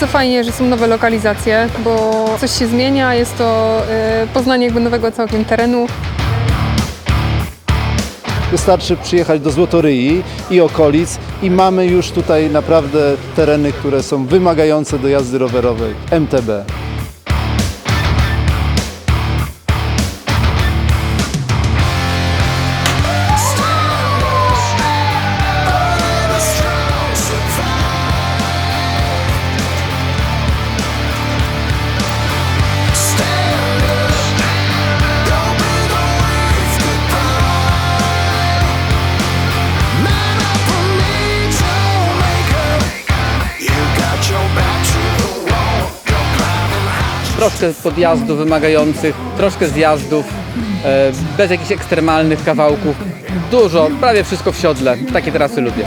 Bardzo fajnie, że są nowe lokalizacje, bo coś się zmienia, jest to e, poznanie jakby nowego całkiem terenu. Wystarczy przyjechać do Złotoryi i okolic i mamy już tutaj naprawdę tereny, które są wymagające do jazdy rowerowej. MTB. Troszkę podjazdów wymagających, troszkę zjazdów, e, bez jakichś ekstremalnych kawałków. Dużo, prawie wszystko w siodle. Takie trasy lubię.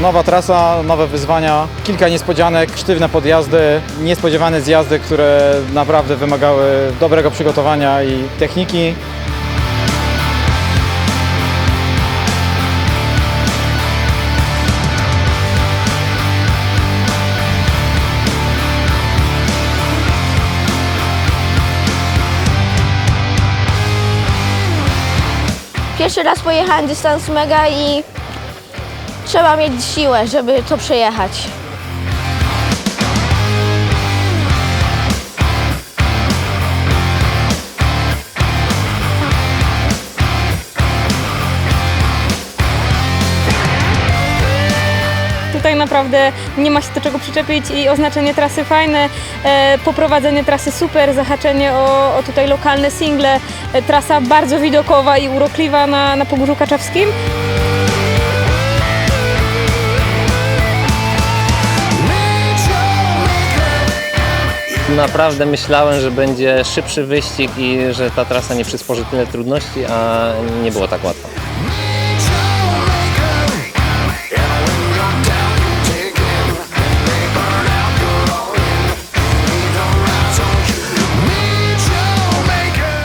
Nowa trasa, nowe wyzwania, kilka niespodzianek, sztywne podjazdy, niespodziewane zjazdy, które naprawdę wymagały dobrego przygotowania i techniki. Pierwszy raz pojechałem dystans mega i trzeba mieć siłę, żeby to przejechać. Tutaj naprawdę nie ma się do czego przyczepić i oznaczenie trasy fajne, e, poprowadzenie trasy super, zahaczenie o, o tutaj lokalne single, e, trasa bardzo widokowa i urokliwa na, na Pogórzu Kaczawskim. Naprawdę myślałem, że będzie szybszy wyścig i że ta trasa nie przysporzy tyle trudności, a nie było tak łatwo.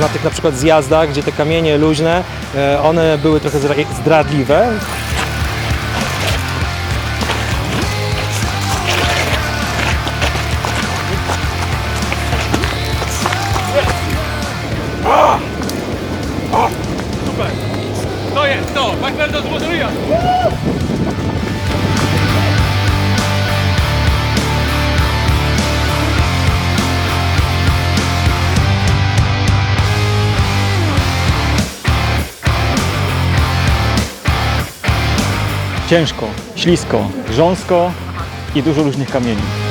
na tych na przykład zjazdach, gdzie te kamienie luźne, e, one były trochę zdra- zdradliwe. Ciężko, ślisko, grząsko i dużo różnych kamieni.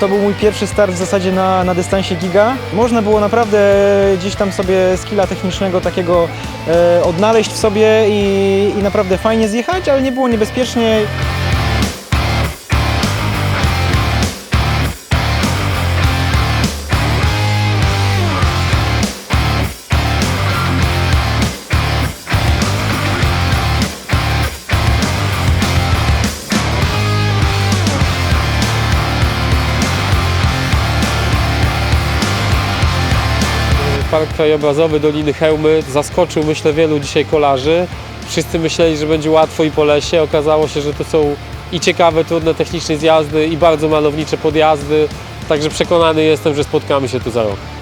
To był mój pierwszy start w zasadzie na, na dystansie giga. Można było naprawdę gdzieś tam sobie skilla technicznego takiego e, odnaleźć w sobie i, i naprawdę fajnie zjechać, ale nie było niebezpiecznie. Park krajobrazowy Doliny Hełmy zaskoczył myślę wielu dzisiaj kolarzy. Wszyscy myśleli, że będzie łatwo i po lesie. Okazało się, że to są i ciekawe, trudne technicznie zjazdy i bardzo malownicze podjazdy. Także przekonany jestem, że spotkamy się tu za rok.